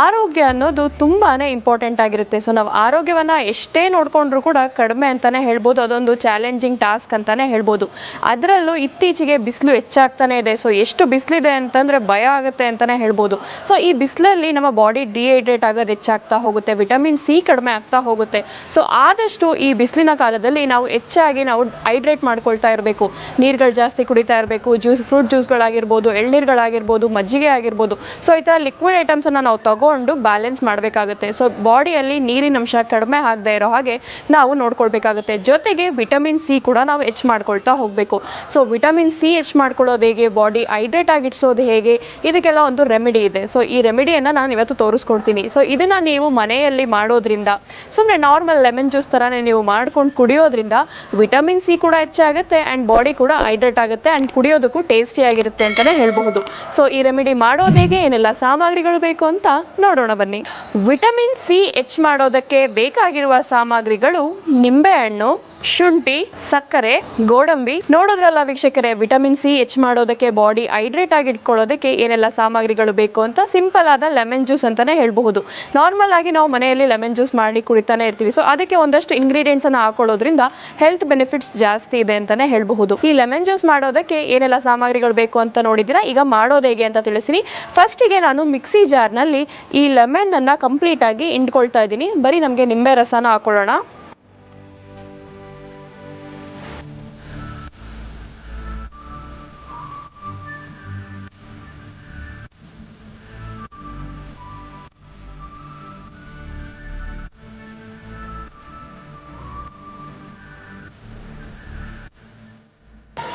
ಆರೋಗ್ಯ ಅನ್ನೋದು ತುಂಬಾ ಇಂಪಾರ್ಟೆಂಟ್ ಆಗಿರುತ್ತೆ. ಸೊ ನಾವು ಆರೋಗ್ಯವನ್ನು ಎಷ್ಟೇ ನೋಡಿಕೊಂಡ್ರೂ ಕೂಡ ಕಡಿಮೆ ಅಂತಲೇ ಹೇಳ್ಬೋದು. ಅದೊಂದು ಚಾಲೆಂಜಿಂಗ್ ಟಾಸ್ಕ್ ಅಂತಲೇ ಹೇಳ್ಬೋದು. ಅದರಲ್ಲೂ ಇತ್ತೀಚೆಗೆ ಬಿಸಿಲು ಹೆಚ್ಚಾಗ್ತಾನೆ ಇದೆ. ಸೊ ಎಷ್ಟು ಬಿಸಿಲಿದೆ ಅಂತಂದರೆ ಭಯ ಆಗುತ್ತೆ ಅಂತಲೇ ಹೇಳ್ಬೋದು. ಸೊ ಈ ಬಿಸಿಲಲ್ಲಿ ನಮ್ಮ ಬಾಡಿ ಡಿಹೈಡ್ರೇಟ್ ಆಗೋದು ಹೆಚ್ಚಾಗ್ತಾ ಹೋಗುತ್ತೆ. ವಿಟಮಿನ್ ಸಿ ಕಡಿಮೆ ಆಗ್ತಾ ಹೋಗುತ್ತೆ. ಸೊ ಆದಷ್ಟು ಈ ಬಿಸಿಲಿನ ಕಾಲದಲ್ಲಿ ನಾವು ಹೆಚ್ಚಾಗಿ ನಾವು ಹೈಡ್ರೇಟ್ ಮಾಡ್ಕೊಳ್ತಾ ಇರಬೇಕು. ನೀರುಗಳು ಜಾಸ್ತಿ ಕುಡಿತಾ ಇರಬೇಕು. ಜ್ಯೂಸ್ ಫ್ರೂಟ್ ಜ್ಯೂಸ್ಗಳಾಗಿರ್ಬೋದು ಎಳ್ನೀರುಗಳಾಗಿರ್ಬೋದು, ಮಜ್ಜಿಗೆ ಆಗಿರ್ಬೋದು. ಸೊ ಈ ಥರ ಲಿಕ್ವಿಡ್ ಐಟಮ್ಸನ್ನು ನಾವು ತಗೊಂಡು ಬ್ಯಾಲೆನ್ಸ್ ಮಾಡಬೇಕಾಗುತ್ತೆ. ಸೊ ಬಾಡಿಯಲ್ಲಿ ನೀರಿನ ಅಂಶ ಕಡಿಮೆ ಆಗದೆ ಇರೋ ಹಾಗೆ ನಾವು ನೋಡ್ಕೊಳ್ಬೇಕಾಗುತ್ತೆ. ಜೊತೆಗೆ ವಿಟಮಿನ್ ಸಿ ಕೂಡ ನಾವು ಹೆಚ್ಚು ಮಾಡ್ಕೊಳ್ತಾ ಹೋಗಬೇಕು. ಸೊ ವಿಟಮಿನ್ ಸಿ ಹೆಚ್ಚು ಮಾಡ್ಕೊಳ್ಳೋದು ಹೇಗೆ? ಬಾಡಿ ಹೈಡ್ರೇಟ್ ಆಗಿಡ್ಸೋದು ಹೇಗೆ? ಇದಕ್ಕೆಲ್ಲ ಒಂದು ರೆಮಿಡಿ ಇದೆ. ಸೊ ಈ ರೆಮಿಡಿಯನ್ನು ನಾನು ಇವತ್ತು ತೋರಿಸ್ಕೊಡ್ತೀನಿ. ಸೊ ಇದನ್ನು ನೀವು ಮನೆಯಲ್ಲಿ ಮಾಡೋದ್ರಿಂದ ಸುಮ್ಮನೆ ನಾರ್ಮಲ್ ಲೆಮನ್ ಜ್ಯೂಸ್ ಥರನೇ ನೀವು ಮಾಡ್ಕೊಂಡು ಕುಡಿಯೋದ್ರಿಂದ ವಿಟಮಿನ್ ಸಿ ಕೂಡ ಹೆಚ್ಚಾಗುತ್ತೆ ಆ್ಯಂಡ್ ಬಾಡಿ ಕೂಡ ಹೈಡ್ರೇಟ್ ಆಗುತ್ತೆ ಆ್ಯಂಡ್ ಕುಡಿಯೋದಕ್ಕೂ ಟೇಸ್ಟಿಯಾಗಿರುತ್ತೆ ಅಂತಲೇ ಹೇಳಬಹುದು. ಸೊ ಈ ರೆಮಿಡಿ ಮಾಡೋದು ಹೇಗೆ? ಏನೆಲ್ಲ ಸಾಮಗ್ರಿಗಳು ಬೇಕು ಅಂತ ನೋಡೋಣ ಬನ್ನಿ. ವಿಟಮಿನ್ ಸಿ ಹೆಚ್ಚು ಮಾಡೋದಕ್ಕೆ ಬೇಕಾಗಿರುವ ಸಾಮಗ್ರಿಗಳು ನಿಂಬೆಹಣ್ಣು ಶುಂಠಿ, ಸಕ್ಕರೆ, ಗೋಡಂಬಿ ನೋಡೋದ್ರಲ್ಲ ವೀಕ್ಷಕರೇ, ವಿಟಮಿನ್ ಸಿ ಹೆಚ್ಚು ಮಾಡೋದಕ್ಕೆ, ಬಾಡಿ ಹೈಡ್ರೇಟ್ ಆಗಿ ಇಟ್ಕೊಳ್ಳೋದಕ್ಕೆ ಏನೆಲ್ಲ ಸಾಮಗ್ರಿಗಳು ಬೇಕು ಅಂತ ಸಿಂಪಲ್ ಆದ ಲೆಮನ್ ಜ್ಯೂಸ್ ಅಂತಾನೆ ಹೇಳಬಹುದು. ನಾರ್ಮಲ್ ಆಗಿ ನಾವು ಮನೆಯಲ್ಲಿ ಲೆಮನ್ ಜ್ಯೂಸ್ ಮಾಡಿ ಕುಡಿತಾನೆ ಇರ್ತೀವಿ. ಸೊ ಅದಕ್ಕೆ ಒಂದಷ್ಟು ಇಂಗ್ರೀಡಿಯೆಂಟ್ಸ್ ಅನ್ನ ಹಾಕೊಳ್ಳೋದ್ರಿಂದ ಹೆಲ್ತ್ ಬೆನಿಫಿಟ್ಸ್ ಜಾಸ್ತಿ ಇದೆ ಅಂತಾನೆ ಹೇಳಬಹುದು. ಈ ಲೆಮನ್ ಜ್ಯೂಸ್ ಮಾಡೋದಕ್ಕೆ ಏನೆಲ್ಲ ಸಾಮಗ್ರಿಗಳು ಬೇಕು ಅಂತ ನೋಡಿದ್ದೀರಾ? ಈಗ ಮಾಡೋದು ಹೇಗೆ ಅಂತ ತಿಳಿಸ್ತೀನಿ. ಫಸ್ಟಿಗೆ ನಾನು ಮಿಕ್ಸಿ ಜಾರ್ನಲ್ಲಿ ಈ ಲೆಮನ್ ಅನ್ನ ಕಂಪ್ಲೀಟ್ ಆಗಿ ಇಂಡ್ಕೊಳ್ತಾ ಇದ್ದೀನಿ. ಬರೀ ನಮಗೆ ನಿಂಬೆ ರಸನ ಹಾಕೊಳ್ಳೋಣ.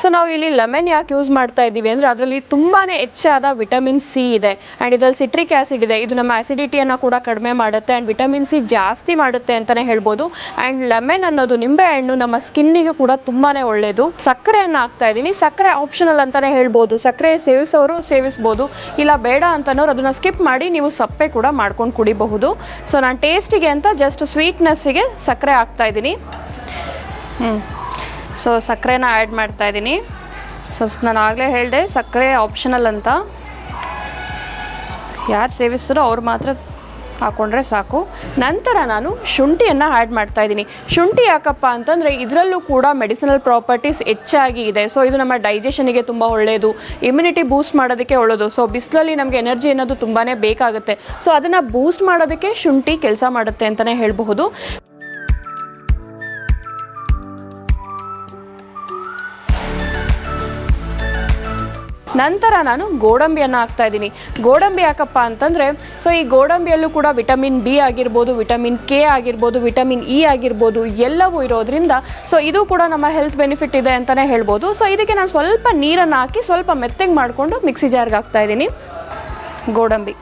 ಸೊ ನಾವು ಇಲ್ಲಿ ಲೆಮೆನ್ ಯಾಕೆ ಯೂಸ್ ಮಾಡ್ತಾ ಇದ್ದೀವಿ ಅಂದರೆ ಅದರಲ್ಲಿ ತುಂಬಾ ಹೆಚ್ಚಾದ ವಿಟಮಿನ್ ಸಿ ಇದೆ. ಆ್ಯಂಡ್ ಇದರಲ್ಲಿ ಸಿಟ್ರಿಕ್ ಆ್ಯಸಿಡ್ ಇದೆ. ಇದು ನಮ್ಮ ಆ್ಯಸಿಡಿಟಿಯನ್ನು ಕೂಡ ಕಡಿಮೆ ಮಾಡುತ್ತೆ ಆ್ಯಂಡ್ ವಿಟಮಿನ್ ಸಿ ಜಾಸ್ತಿ ಮಾಡುತ್ತೆ ಅಂತಲೇ ಹೇಳ್ಬೋದು. ಆ್ಯಂಡ್ ಲೆಮೆನ್ ಅನ್ನೋದು ನಿಂಬೆಹಣ್ಣು ನಮ್ಮ ಸ್ಕಿನ್ನಿಗೆ ಕೂಡ ತುಂಬಾ ಒಳ್ಳೆಯದು ಸಕ್ಕರೆಯನ್ನು ಹಾಕ್ತಾ ಇದ್ದೀನಿ. ಸಕ್ಕರೆ ಆಪ್ಷನಲ್ ಅಂತಲೇ ಹೇಳ್ಬೋದು. ಸಕ್ಕರೆ ಸೇವಿಸೋರು ಸೇವಿಸ್ಬೋದು. ಇಲ್ಲ ಬೇಡ ಅಂತನೋರು ಅದನ್ನು ಸ್ಕಿಪ್ ಮಾಡಿ ನೀವು ಸಪ್ಪೆ ಕೂಡ ಮಾಡ್ಕೊಂಡು ಕುಡಿಬಹುದು. ಸೊ ನಾನು ಟೇಸ್ಟಿಗೆ ಅಂತ ಜಸ್ಟ್ ಸ್ವೀಟ್ನೆಸ್ಸಿಗೆ ಸಕ್ಕರೆ ಹಾಕ್ತಾ ಇದ್ದೀನಿ. ಹ್ಞೂ ಸೊ ಸಕ್ಕರೆನ ಆ್ಯಡ್ ಮಾಡ್ತಾ ಇದ್ದೀನಿ. ಸೊ ನಾನು ಆಗಲೇ ಹೇಳಿದೆ, ಸಕ್ಕರೆ ಆಪ್ಷನಲ್ ಅಂತ. ಯಾರು ಸೇವಿಸ್ತಾರೋ ಅವ್ರು ಮಾತ್ರ ಹಾಕೊಂಡ್ರೆ ಸಾಕು. ನಂತರ ನಾನು ಶುಂಠಿಯನ್ನು ಆ್ಯಡ್ ಮಾಡ್ತಾ ಇದ್ದೀನಿ. ಶುಂಠಿ ಯಾಕಪ್ಪ ಅಂತಂದರೆ ಇದರಲ್ಲೂ ಕೂಡ ಮೆಡಿಸಿನಲ್ ಪ್ರಾಪರ್ಟೀಸ್ ಹೆಚ್ಚಾಗಿ ಇದೆ. ಸೊ ಇದು ನಮ್ಮ ಡೈಜೆಷನಿಗೆ ತುಂಬ ಒಳ್ಳೆಯದು ಇಮ್ಯುನಿಟಿ ಬೂಸ್ಟ್ ಮಾಡೋದಕ್ಕೆ ಒಳ್ಳೆಯದು ಸೊ ಬಿಸಿಲಲ್ಲಿ ನಮಗೆ ಎನರ್ಜಿ ಅನ್ನೋದು ತುಂಬಾ ಬೇಕಾಗುತ್ತೆ. ಸೊ ಅದನ್ನು ಬೂಸ್ಟ್ ಮಾಡೋದಕ್ಕೆ ಶುಂಠಿ ಕೆಲಸ ಮಾಡುತ್ತೆ ಅಂತಲೇ ಹೇಳಬಹುದು. ನಂತರ ನಾನು ಗೋಡಂಬಿಯನ್ನು ಹಾಕ್ತಾ ಇದ್ದೀನಿ. ಗೋಡಂಬಿ ಯಾಕಪ್ಪ ಅಂತಂದರೆ ಸೊ ಈ ಗೋಡಂಬಿಯಲ್ಲೂ ಕೂಡ ವಿಟಮಿನ್ ಬಿ ಆಗಿರ್ಬೋದು, ವಿಟಮಿನ್ ಕೆ ಆಗಿರ್ಬೋದು, ವಿಟಮಿನ್ ಇ ಆಗಿರ್ಬೋದು, ಎಲ್ಲವೂ ಇರೋದ್ರಿಂದ ಸೊ ಇದು ಕೂಡ ನಮ್ಮ ಹೆಲ್ತ್ ಬೆನಿಫಿಟ್ ಇದೆ ಅಂತಲೇ ಹೇಳ್ಬೋದು. ಸೊ ಇದಕ್ಕೆ ನಾನು ಸ್ವಲ್ಪ ನೀರನ್ನು ಹಾಕಿ, ಸ್ವಲ್ಪ ಮೆತ್ತಗೆ ಮಾಡಿಕೊಂಡು ಮಿಕ್ಸಿ ಜಾರ್ಗೆ ಹಾಕ್ತಾ ಇದ್ದೀನಿ. ಗೋಡಂಬಿ.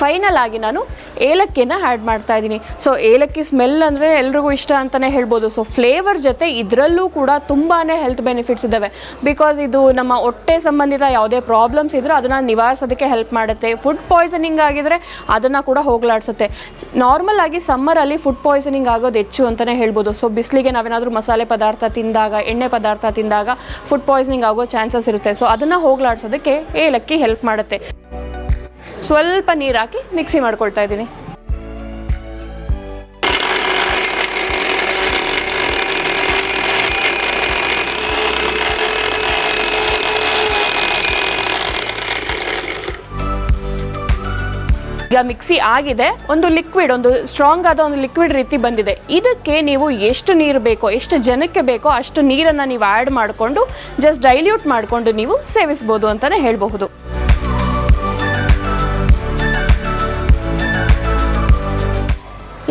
ಫೈನಲ್ ಆಗಿ ನಾನು ಏಲಕ್ಕಿನ ಆ್ಯಡ್ ಮಾಡ್ತಾ ಇದ್ದೀನಿ. ಸೊ ಏಲಕ್ಕಿ ಸ್ಮೆಲ್ ಅಂದರೆ ಎಲ್ರಿಗೂ ಇಷ್ಟ ಅಂತಲೇ ಹೇಳ್ಬೋದು. ಸೊ ಫ್ಲೇವರ್ ಜೊತೆ ಇದರಲ್ಲೂ ಕೂಡ ತುಂಬಾ ಹೆಲ್ತ್ ಬೆನಿಫಿಟ್ಸ್ ಇದ್ದಾವೆ ಬಿಕಾಸ್ ಇದು ನಮ್ಮ ಹೊಟ್ಟೆ ಸಂಬಂಧಿತ ಯಾವುದೇ ಪ್ರಾಬ್ಲಮ್ಸ್ ಇದ್ದರೂ ಅದನ್ನು ನಿವಾರಿಸೋದಕ್ಕೆ ಹೆಲ್ಪ್ ಮಾಡುತ್ತೆ. ಫುಡ್ ಪಾಯ್ಸನಿಂಗ್ ಆಗಿದ್ರೆ ಅದನ್ನು ಕೂಡ ಹೋಗಲಾಡಿಸುತ್ತೆ. ನಾರ್ಮಲ್ ಆಗಿ ಸಮ್ಮರಲ್ಲಿ ಫುಡ್ ಪಾಯ್ಸನಿಂಗ್ ಆಗೋದು ಹೆಚ್ಚು ಅಂತಲೇ ಹೇಳ್ಬೋದು. ಸೊ ಬಿಸಿಲಿಗೆ ನಾವೇನಾದರೂ ಮಸಾಲೆ ಪದಾರ್ಥ ತಿಂದಾಗ, ಎಣ್ಣೆ ಪದಾರ್ಥ ತಿಂದಾಗ ಫುಡ್ ಪಾಯ್ಸನಿಂಗ್ ಆಗೋ ಚಾನ್ಸಸ್ ಇರುತ್ತೆ. ಸೊ ಅದನ್ನು ಹೋಗಲಾಡಿಸೋದಕ್ಕೆ ಏಲಕ್ಕಿ ಹೆಲ್ಪ್ ಮಾಡುತ್ತೆ. ಸ್ವಲ್ಪ ನೀರು ಹಾಕಿ ಮಿಕ್ಸಿ ಮಾಡ್ಕೊಳ್ತಾ ಇದ್ದೀನಿ. ಈಗ ಮಿಕ್ಸಿ ಆಗಿದೆ. ಒಂದು ಲಿಕ್ವಿಡ್ ಒಂದು ಸ್ಟ್ರಾಂಗ್ ಆದ ಒಂದು ಲಿಕ್ವಿಡ್ ರೀತಿ ಬಂದಿದೆ. ಇದಕ್ಕೆ ನೀವು ಎಷ್ಟು ನೀರು ಬೇಕೋ, ಎಷ್ಟು ಜನಕ್ಕೆ ಬೇಕೋ ಅಷ್ಟು ನೀರನ್ನು ನೀವು ಆ್ಯಡ್ ಮಾಡಿಕೊಂಡು ಜಸ್ಟ್ ಡೈಲ್ಯೂಟ್ ಮಾಡಿಕೊಂಡು ನೀವು ಸೇವಿಸ್ಬೋದು ಅಂತಲೇ ಹೇಳಬಹುದು.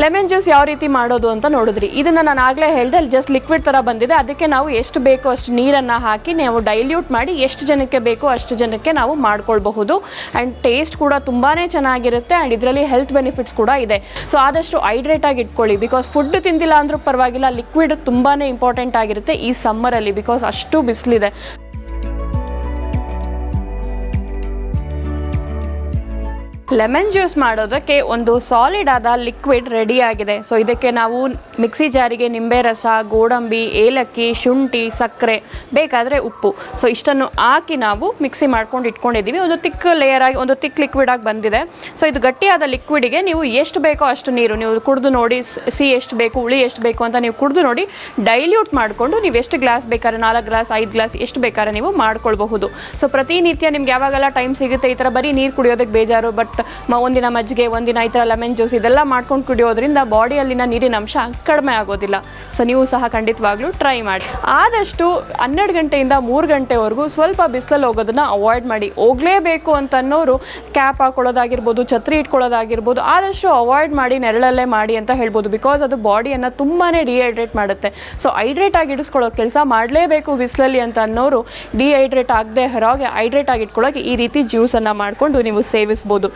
ಲೆಮನ್ ಜ್ಯೂಸ್ ಯಾವ ರೀತಿ ಮಾಡೋದು ಅಂತ ನೋಡಿದ್ರಿ. ಇದನ್ನು ನಾನು ಆಗಲೇ ಹೇಳಿದೆ, ಅಲ್ಲಿ ಜಸ್ಟ್ ಲಿಕ್ವಿಡ್ ಥರ ಬಂದಿದೆ. ಅದಕ್ಕೆ ನಾವು ಎಷ್ಟು ಬೇಕೋ ಅಷ್ಟು ನೀರನ್ನು ಹಾಕಿ ನಾವು ಡೈಲ್ಯೂಟ್ ಮಾಡಿ ಎಷ್ಟು ಜನಕ್ಕೆ ಬೇಕೋ ಅಷ್ಟು ಜನಕ್ಕೆ ನಾವು ಮಾಡ್ಕೊಳ್ಬಹುದು. ಆ್ಯಂಡ್ ಟೇಸ್ಟ್ ಕೂಡ ತುಂಬಾ ಚೆನ್ನಾಗಿರುತ್ತೆ ಆ್ಯಂಡ್ ಇದರಲ್ಲಿ ಹೆಲ್ತ್ ಬೆನಿಫಿಟ್ಸ್ ಕೂಡ ಇದೆ. ಸೊ ಆದಷ್ಟು ಹೈಡ್ರೇಟ್ ಆಗಿ ಇಟ್ಕೊಳ್ಳಿ. ಬಿಕಾಸ್ ಫುಡ್ ತಿಂದಿಲ್ಲ ಅಂದರೂ ಪರವಾಗಿಲ್ಲ ಲಿಕ್ವಿಡ್ ತುಂಬಾ ಇಂಪಾರ್ಟೆಂಟ್ ಆಗಿರುತ್ತೆ ಈ ಸಮ್ಮರಲ್ಲಿ ಬಿಕಾಸ್ ಅಷ್ಟು ಬಿಸಿಲಿದೆ. ಲೆಮನ್ ಜ್ಯೂಸ್ ಮಾಡೋದಕ್ಕೆ ಒಂದು ಸಾಲಿಡ್ ಆದ ಲಿಕ್ವಿಡ್ ರೆಡಿ ಆಗಿದೆ. ಸೊ ಇದಕ್ಕೆ ನಾವು ಮಿಕ್ಸಿ ಜಾರಿಗೆ ನಿಂಬೆ ರಸ, ಗೋಡಂಬಿ, ಏಲಕ್ಕಿ, ಶುಂಠಿ, ಸಕ್ಕರೆ ಬೇಕಾದರೆ ಉಪ್ಪು. ಸೊ ಇಷ್ಟನ್ನು ಹಾಕಿ ನಾವು ಮಿಕ್ಸಿ ಮಾಡ್ಕೊಂಡು ಇಟ್ಕೊಂಡಿದ್ದೀವಿ. ಒಂದು ತಿಕ್ ಲೇಯರ್ ಆಗಿ, ಒಂದು ತಿಕ್ ಲಿಕ್ವಿಡ್ ಆಗಿ ಬಂದಿದೆ. ಸೊ ಇದು ಗಟ್ಟಿಯಾದ ಲಿಕ್ವಿಡಿಗೆ ನೀವು ಎಷ್ಟು ಬೇಕೋ ಅಷ್ಟು ನೀರು, ನೀವು ಕುಡಿದು ನೋಡಿ, ಸಿ ಎಷ್ಟು ಬೇಕು, ಹುಳಿ ಎಷ್ಟು ಬೇಕು ಅಂತ ನೀವು ಕುಡಿದು ನೋಡಿ ಡೈಲ್ಯೂಟ್ ಮಾಡಿಕೊಂಡು ನೀವು ಎಷ್ಟು ಗ್ಲಾಸ್ ಬೇಕಾದ್ರೆ, ನಾಲ್ಕು ಗ್ಲಾಸ್ ಐದು ಗ್ಲಾಸ್ ಎಷ್ಟು ಬೇಕಾದ್ರೆ ನೀವು ಮಾಡ್ಕೊಳ್ಬಹುದು. ಸೊ ಪ್ರತಿನಿತ್ಯ ನಿಮ್ಗೆ ಯಾವಾಗೆಲ್ಲ ಟೈಮ್ ಸಿಗುತ್ತೆ ಈ ಥರ ಬರೀ ನೀರು ಕುಡಿಯೋದಕ್ಕೆ ಬೇಜಾರು ಬಟ್ ಮ, ಒಂದಿನ ಮಜ್ಜಿಗೆ, ಒಂದಿನ ಈ ಥರ ಲೆಮನ್ ಜ್ಯೂಸ್ ಇದೆಲ್ಲ ಮಾಡ್ಕೊಂಡು ಕುಡಿಯೋದ್ರಿಂದ ಬಾಡಿಯಲ್ಲಿನ ನೀರಿನ ಅಂಶ ಕಡಿಮೆ ಆಗೋದಿಲ್ಲ. ಸೊ ನೀವು ಸಹ ಖಂಡಿತವಾಗ್ಲೂ ಟ್ರೈ ಮಾಡಿ. ಆದಷ್ಟು ಹನ್ನೆರಡು ಗಂಟೆಯಿಂದ ಮೂರು ಗಂಟೆವರೆಗೂ ಸ್ವಲ್ಪ ಬಿಸಿಲಲ್ಲಿ ಹೋಗೋದನ್ನು ಅವಾಯ್ಡ್ ಮಾಡಿ. ಹೋಗಲೇಬೇಕು ಅಂತ ಅನ್ನೋರು ಕ್ಯಾಪ್ ಹಾಕೊಳ್ಳೋದಾಗಿರ್ಬೋದು, ಛತ್ರಿ ಇಟ್ಕೊಳ್ಳೋದಾಗಿರ್ಬೋದು, ಆದಷ್ಟು ಅವಾಯ್ಡ್ ಮಾಡಿ, ನೆರಳಲ್ಲೇ ಮಾಡಿ ಅಂತ ಹೇಳ್ಬೋದು. ಬಿಕಾಸ್ ಅದು ಬಾಡಿಯನ್ನು ತುಂಬಾ ಡಿಹೈಡ್ರೇಟ್ ಮಾಡುತ್ತೆ. ಸೊ ಹೈಡ್ರೇಟ್ ಆಗಿ ಇಡಿಸ್ಕೊಳ್ಳೋ ಕೆಲಸ ಮಾಡಲೇಬೇಕು ಬಿಸಿಲಲ್ಲಿ ಅಂತ ಅನ್ನೋರು ಡಿಹೈಡ್ರೇಟ್ ಆಗದೆ ಹೊರಗೆ ಹೈಡ್ರೇಟ್ ಆಗಿ ಇಟ್ಕೊಳ್ಳೋಕೆ ಈ ರೀತಿ ಜ್ಯೂಸನ್ನು ಮಾಡಿಕೊಂಡು ನೀವು ಸೇವಿಸ್ಬೋದು.